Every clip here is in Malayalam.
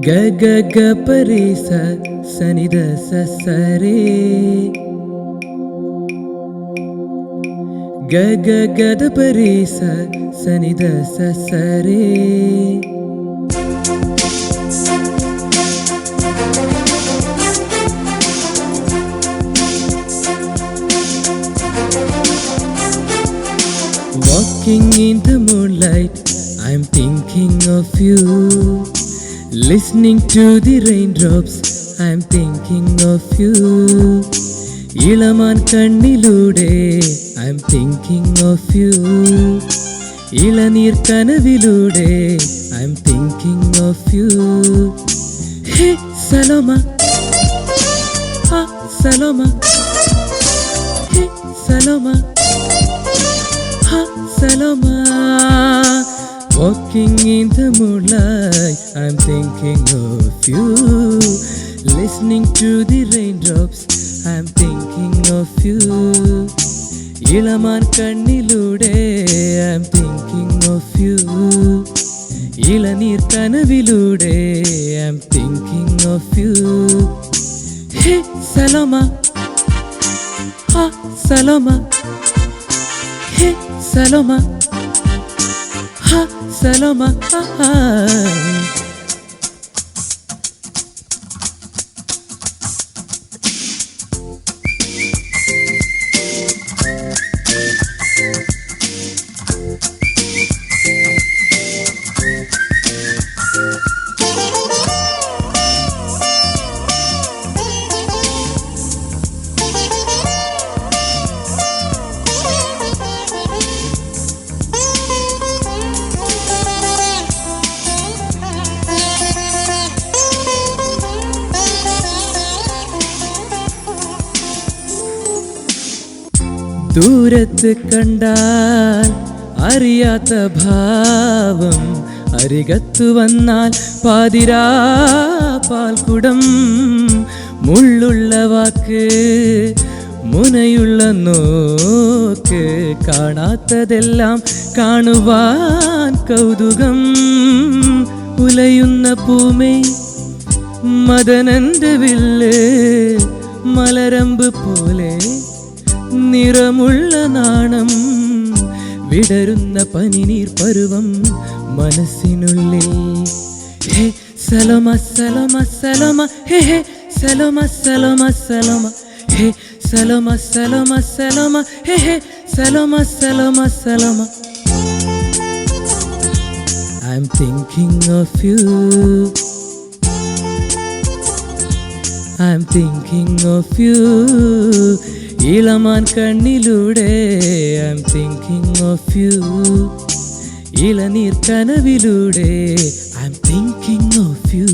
ഗ ഗ ഗ പരി സ സനി ദ സ സ രേ ഗ ഗ ഗ ദ പരി സ സനി ദ സ സ രേ Walking in the moonlight, I'm thinking of you. Listening to the raindrops, I'm thinking of you. ഇളമാൻ കണ്ണിലൂടെ I'm thinking of you. ഇളനീർ കനവിലൂടെ I'm thinking of you. ഹേ സലോമ ആ Saloma hey Saloma Ha, Saloma. Walking in the moonlight, I'm thinking of you. Listening to the raindrops, I'm thinking of you. ഇളമാൻ കണ്ണിലൂടെ I'm thinking of you. ഇളനീർ കനവിലൂടെ I'm thinking of you. Hey, Saloma. Ha, Saloma. Hey, Saloma. سلامة. ദൂരത്ത് കണ്ടാൽ അറിയാത്ത ഭാവം. അരികത്തു വന്നാൽ പാതിരാ പാൽക്കുടം. മുള്ളുള്ള വാക്ക് മുനയുള്ള നോക്ക്. കാണാത്തതെല്ലാം കാണുവാൻ കൗതുകം. ഉലയുന്ന പൂമേ മദനന്റെ വില്ല് മലരമ്പ് പോലെ നിറമുള്ള നാണം വിടരുന്ന പനിനീർ പരുവം മനസ്സിനുള്ളിൽ ഹേ സലോമ സലോമ സലോമ ഹേ ഹേ Saloma Saloma Saloma hey Saloma Saloma Saloma hey hey Saloma Saloma Saloma I'm thinking of you. I'm thinking of you. ഇളമാൻ കണ്ണിലൂടെ I'm thinking of you. ഇളനീർ കനവിലൂടെ I'm thinking of you.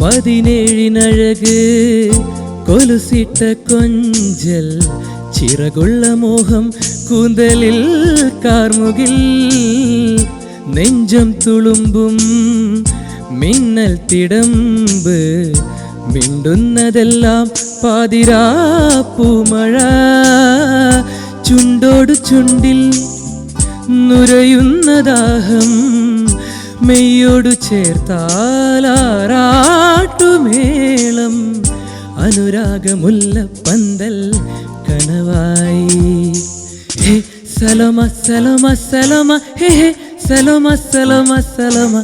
പതിനേഴിനഴക് കൊലുസിട്ട കൊഞ്ചൽ ചിറകുള്ള മോഹം കൂന്തലിൽ കാർമുകിൽ നെഞ്ചം തുളുമ്പും മിന്നൽ തിടമ്പ് മിണ്ടുന്നതെല്ലാം പാതിരാ പൂമഴ ചുണ്ടോടു ചുണ്ടിൽ നുരയുന്ന മെയ്യോടു ചേർത്താലാറാട്ടുമേളം അനുരാഗമുല്ല പന്തൽ കനവായി. ഹേ സലോമ സലോമ സലോമ ഹേ സലോമ സലോമ സലോമ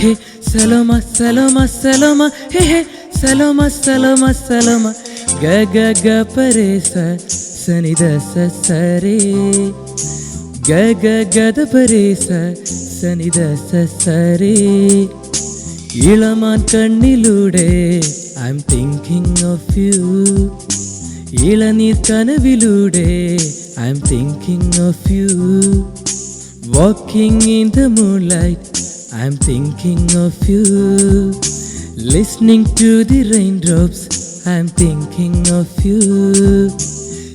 ഹേ സലോമ സലോമ സലോമ ഹേ ഹേ സലോമ സലോമ സലോമ ഗ ഗ ഗ പരേ സ സനിദ സ സരേ ഗ ഗ ഗ പരേ സ സനി ദ സ സ രേ ഇളമാൻ കണ്ണിലൂടെ I'm thinking of you ഇളനീർ കനവിലൂടെ I'm thinking of you walking in the moonlight I'm thinking of you listening to the raindrops I'm thinking of you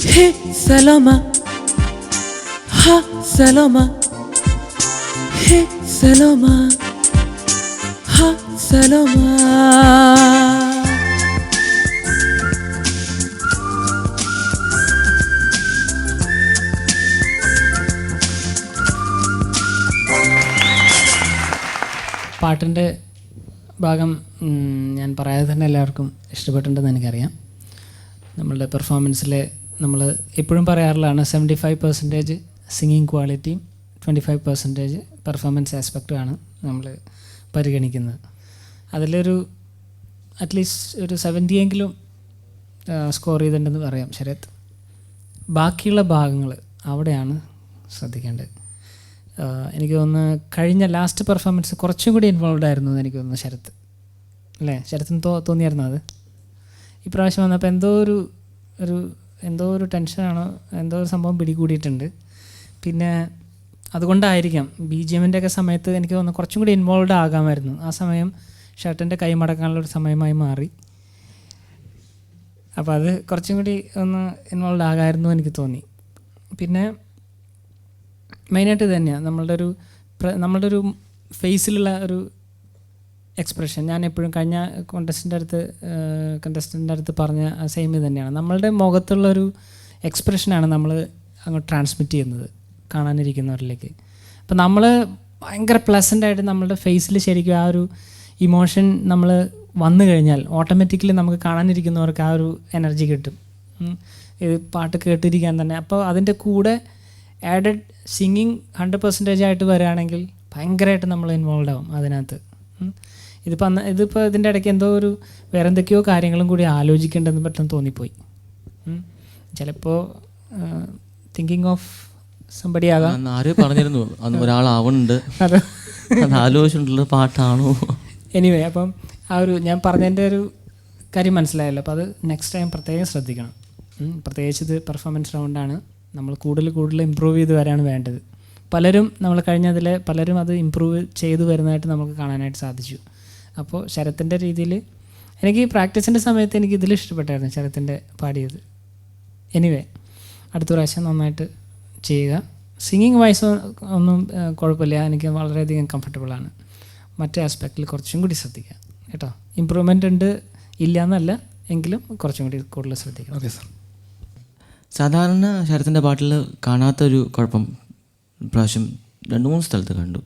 hey Saloma ha Saloma hey Saloma. ഹ സലോമ. പാട്ടിന്റെ ഭാഗം ഞാൻ പറയാതെ തന്നെ എല്ലാവർക്കും ഇഷ്ടപ്പെട്ടിട്ടുണ്ടെന്ന് എനിക്കറിയാം. നമ്മളുടെ പെർഫോമൻസിൽ നമ്മൾ എപ്പോഴും പറയാറുള്ളതാണ് സെവന്റി ഫൈവ് പെർസെന്റേജ് സിംഗിങ് ക്വാളിറ്റിയും ട്വന്റി ഫൈവ് പെർസെന്റേജ് പെർഫോമൻസ് ആസ്പെക്റ്റുമാണ് നമ്മൾ പരിഗണിക്കുന്നത്. അതിലൊരു അറ്റ്ലീസ്റ്റ് ഒരു സെവന്റി എങ്കിലും സ്കോർ ചെയ്തിട്ടുണ്ടെന്ന് പറയാം ശരത്. ബാക്കിയുള്ള ഭാഗങ്ങൾ അവിടെയാണ് ശ്രദ്ധിക്കേണ്ടത്. എനിക്ക് തോന്നുന്നു കഴിഞ്ഞ ലാസ്റ്റ് പെർഫോമൻസ് കുറച്ചും കൂടി ഇൻവോൾവ് ആയിരുന്നു എന്ന് എനിക്ക് തോന്നുന്നു ശരത്ത് അല്ലേ? ശരത്തിന് തോ തോന്നിയായിരുന്നു അത്? ഇപ്രാവശ്യം വന്നപ്പോൾ എന്തോ ഒരു ഒരു എന്തോ ഒരു ടെൻഷനാണോ എന്തോ ഒരു സംഭവം പിടികൂടിയിട്ടുണ്ട്. പിന്നെ അതുകൊണ്ടായിരിക്കാം ബി ജി എമ്മിന്റെ ഒക്കെ സമയത്ത് എനിക്ക് തോന്നുന്നു കുറച്ചും കൂടി ഇൻവോൾവ് ആകാമായിരുന്നു. ആ സമയം ഷർട്ടിന്റെ കൈ മടക്കാനുള്ള ഒരു സമയമായി മാറി. അപ്പോൾ അത് കുറച്ചും കൂടി ഒന്ന് ഇൻവോൾവ് ആകാമായിരുന്നു എനിക്ക് തോന്നി. പിന്നെ മെയിനായിട്ട് തന്നെയാണ് നമ്മളുടെ ഒരു നമ്മളുടെ ഒരു ഫേസിലുള്ള ഒരു എക്സ്പ്രഷൻ ഞാൻ എപ്പോഴും കഴിഞ്ഞ കോണ്ടസ്റ്റന്റെ അടുത്ത് കണ്ടസ്റ്റന്റെ അടുത്ത് പറഞ്ഞ സെയിം തന്നെയാണ്. നമ്മളുടെ മുഖത്തുള്ളൊരു എക്സ്പ്രഷനാണ് നമ്മൾ അങ്ങോട്ട് ട്രാൻസ്മിറ്റ് ചെയ്യുന്നത്. കാണാനിരിക്കുന്നവരിലേക്ക്. അപ്പം നമ്മൾ ഭയങ്കര പ്ലസന്റ് ആയിട്ട് നമ്മളുടെ ഫേസിൽ ശരിക്കും ആ ഒരു ഇമോഷൻ നമ്മൾ വന്നു കഴിഞ്ഞാൽ ഓട്ടോമാറ്റിക്കലി നമുക്ക് കാണാനിരിക്കുന്നവർക്ക് ആ ഒരു എനർജി കിട്ടും. ഇത് പാട്ട് കേട്ടിരിക്കാൻ തന്നെ. അപ്പോൾ അതിന്റെ കൂടെ ആഡഡ് സിംഗിങ് ഹൺഡ്രഡ് പെർസെന്റേജ് ആയിട്ട് വരികയാണെങ്കിൽ ഭയങ്കരമായിട്ട് നമ്മൾ ഇൻവോൾവ് ആവും അതിനകത്ത്. ഇതിപ്പോൾ അന്ന് ഇതിപ്പോൾ ഇതിന്റെ ഇടയ്ക്ക് എന്തോ ഒരു വേറെ എന്തൊക്കെയോ കാര്യങ്ങളും കൂടി ആലോചിക്കേണ്ടതെന്ന് പെട്ടെന്ന് തോന്നിപ്പോയി. ചിലപ്പോൾ തിങ്കിങ് ഓഫ് സംബടി ആകാം. ആരോ പറഞ്ഞിരുന്നു അന്ന് ഒരാളാവുന്നുണ്ട്. അത്. അത് ആലോചിച്ചിട്ടുള്ള പാട്ടാണോ? എനിവേ അപ്പം ആ ഒരു ഞാൻ പറഞ്ഞതിന്റെ ഒരു കാര്യം മനസ്സിലായല്ലോ. അപ്പോൾ അത് നെക്സ്റ്റ് ടൈം പ്രത്യേകം ശ്രദ്ധിക്കണം. പ്രത്യേകിച്ച് ഇത് പെർഫോമൻസ് റൗണ്ടാണ് നമ്മൾ കൂടുതൽ കൂടുതൽ ഇമ്പ്രൂവ് ചെയ്ത് വരാണ് വേണ്ടത്. പലരും നമ്മൾ കഴിഞ്ഞതിൽ പലരും അത് ഇമ്പ്രൂവ് ചെയ്തു വരുന്നതായിട്ട് നമുക്ക് കാണാനായിട്ട് സാധിച്ചു. അപ്പോൾ ശരത്തിന്റെ രീതിയിൽ എനിക്ക് പ്രാക്ടീസിന്റെ സമയത്ത് എനിക്ക് ഇതിൽ ഇഷ്ടപ്പെട്ടായിരുന്നു ശരത്തിന്റെ പാടിയത്. എനിവേ അടുത്ത പ്രാവശ്യം നന്നായിട്ട് ചെയ്യുക. സിംഗിങ് വൈസ് ഒന്നും കുഴപ്പമില്ല. എനിക്ക് വളരെയധികം കംഫർട്ടബിളാണ് മറ്റേ ആസ്പെക്റ്റിൽ കുറച്ചും കൂടി ശ്രദ്ധിക്കുക. കേട്ടോ? ഇമ്പ്രൂവ്മെന്റ് ഉണ്ട്. ഇല്ല എന്നല്ല എങ്കിലും കുറച്ചും കൂടി കൂടുതൽ ശ്രദ്ധിക്കണം. ഓക്കെ സാർ സാധാരണ ശരത്തിന്റെ പാട്ടിൽ കാണാത്തൊരു കുഴപ്പം പ്രാവശ്യം രണ്ട് മൂന്ന് സ്ഥലത്ത് കണ്ടു.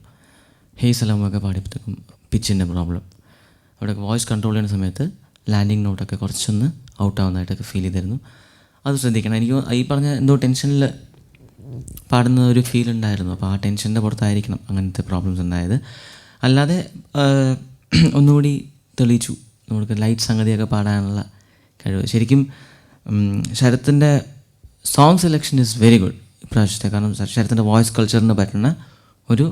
ഹേ സലാമൊക്കെ പാടിയപ്പോഴത്തേക്കും പിച്ചിന്റെ പ്രോബ്ലം അവിടെ വോയിസ് കൺട്രോൾ ചെയ്യുന്ന സമയത്ത് ലാൻഡിങ് നോട്ടൊക്കെ കുറച്ചൊന്ന് ഔട്ട് ആവുന്നതായിട്ടൊക്കെ ഫീൽ ചെയ്തിരുന്നു. അത് ശ്രദ്ധിക്കണം. എനിക്ക് ഈ പറഞ്ഞ എന്തോ ടെൻഷനിൽ പാടുന്ന ഒരു ഫീൽ ഉണ്ടായിരുന്നു. അപ്പോൾ ആ ടെൻഷന്റെ പുറത്തായിരിക്കണം അങ്ങനത്തെ പ്രോബ്ലംസ് ഉണ്ടായത്. അല്ലാതെ ഒന്നുകൂടി തെളിയിച്ചു. നമുക്ക് ലൈറ്റ് സംഗതിയൊക്കെ പാടാനുള്ള കഴിവ്. ശരിക്കും ശരത്തിന്റെ song selection is very good ഇപ്രാവശ്യത്തെ കാരണം ശരത്തിന്റെ വോയിസ് കൾച്ചറിന് പറ്റുന്ന ഒരു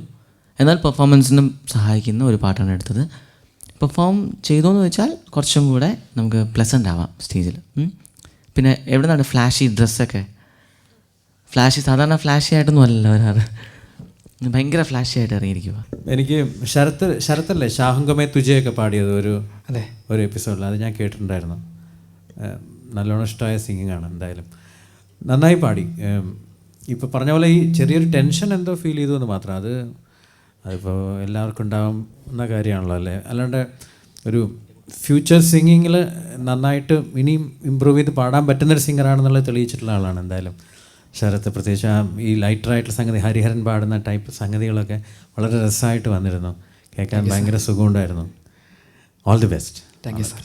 എന്നാൽ പെർഫോമൻസിനും സഹായിക്കുന്ന ഒരു പാട്ടാണ് എടുത്തത്. പെർഫോം ചെയ്തോന്ന് വെച്ചാൽ കുറച്ചും കൂടെ നമുക്ക് പ്ലസന്റ് ആവാം സ്റ്റേജിൽ പിന്നെ എവിടെ നിന്നാണ് ഫ്ലാഷി ഡ്രസ്സൊക്കെ ഫ്ലാഷി സാധാരണ ഫ്ലാഷി ആയിട്ടൊന്നും അല്ലല്ലോ വരാറ് ഭയങ്കര ഫ്ലാഷി ആയിട്ട് ഇറങ്ങിയിരിക്കുക എനിക്ക് ശരത്ത് ശരത്തല്ലേ ഷാഹുങ്കമേ തുജയൊക്കെ പാടിയത് ഒരു അതെ. ഒരു എപ്പിസോഡിൽ അത് ഞാൻ കേട്ടിട്ടുണ്ടായിരുന്നു. നല്ലോണം ഇഷ്ടമായ സിംഗിങ് ആണ് എന്തായാലും. നന്നായി പാടി. ഇപ്പോൾ പറഞ്ഞ പോലെ ഈ ചെറിയൊരു ടെൻഷൻ എന്തോ ഫീൽ ചെയ്തു എന്ന് മാത്രം. അത് അതിപ്പോൾ എല്ലാവർക്കും ഉണ്ടാകുന്ന കാര്യമാണല്ലോ അല്ലേ? അല്ലാണ്ട് ഒരു ഫ്യൂച്ചർ സിംഗിങ്ങിൽ നന്നായിട്ട് ഇനിയും ഇമ്പ്രൂവ് ചെയ്ത് പാടാൻ പറ്റുന്നൊരു സിംഗറാണെന്നുള്ളത് തെളിയിച്ചിട്ടുള്ള ആളാണ് എന്തായാലും. ശരത്ത് പ്രത്യേകിച്ച് ആ ഈ ലൈറ്ററായിട്ടുള്ള സംഗതി ഹരിഹരൻ പാടുന്ന ടൈപ്പ് സംഗതികളൊക്കെ വളരെ രസമായിട്ട് വന്നിരുന്നു. കേൾക്കാൻ ഭയങ്കര സുഖമുണ്ടായിരുന്നു. All the best thank you sir